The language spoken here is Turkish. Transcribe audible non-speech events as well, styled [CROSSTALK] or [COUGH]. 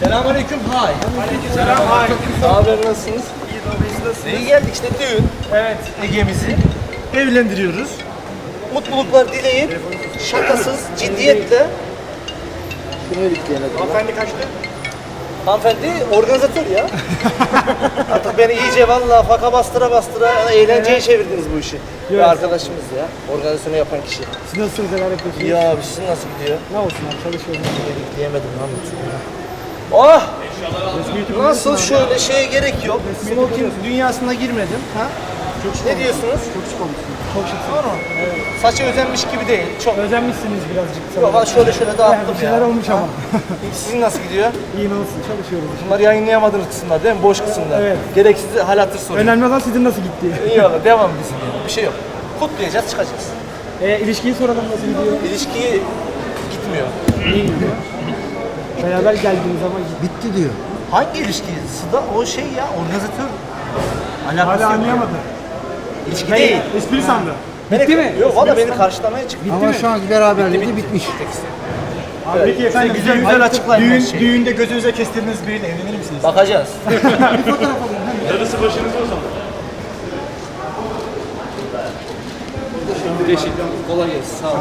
Selamünaleyküm. Hay. Selam, hay. Haber nasılsınız? İyi geldik işte düğün. Evet. Ege'mizi Evlendiriyoruz. mutluluklar dileyip şakasız ciddiyetle şunu editleyemedim. Hanımefendi kaçtı? Hanımefendi organizatör ya. [LAUGHS] Artık beni iyice valla faka bastıra bastıra eğlenceye çevirdiniz bu işi. Evet. Ve arkadaşımız ya. Organizasyonu yapan kişi. Siz nasılsınız? Neler yapıyorsunuz? Ya abi sizin nasıl gidiyor? Ne olsun abi çalışıyoruz. Diyemedim lan. Oh! Resmi YouTube Nasıl biliyorsun abi. şöyle şeye gerek yok. Resmi Smoking dünyasına girmedim. Ha? Çok şık Ne diyorsunuz? Çok şık olmuşsun. Çok şıksın. Doğru mu? Saçı özenmiş gibi değil. Çok. Özenmişsiniz birazcık. Yok ha şöyle şöyle Yani dağıttım bir şeyler ya. olmuş ama. [LAUGHS] Sizin nasıl gidiyor? İyi olsun çalışıyoruz. Bunları yayınlayamadığınız kısımlar değil mi? Boş kısımlar. Evet. Gereksiz hal hatır soruyor. Önemli olan sizin nasıl gitti. İyi olur. Devam bizim yani. Bir şey yok. Kutlayacağız çıkacağız. E, ilişkiyi soralım nasıl gidiyor? İlişki gitmiyor. İyi gidiyor. Beraber geldiğiniz zaman Bitti diyor. Hangi ilişki? Sıda o şey ya organizatör. Alakası Hala anlayamadı. İlişki değil. Espri sandı. Bitti mi? Yok valla beni karşılamaya çıktı. Ama şu anki beraberliği de bitmiş. Abi peki efendim güzel güzel açıklayın her düğün, şeyi. Düğünde gözünüze kestirdiğiniz biriyle evlenir misiniz? Bakacağız. Darısı başınıza o zaman. Teşekkür Kolay gelsin. Sağ olun.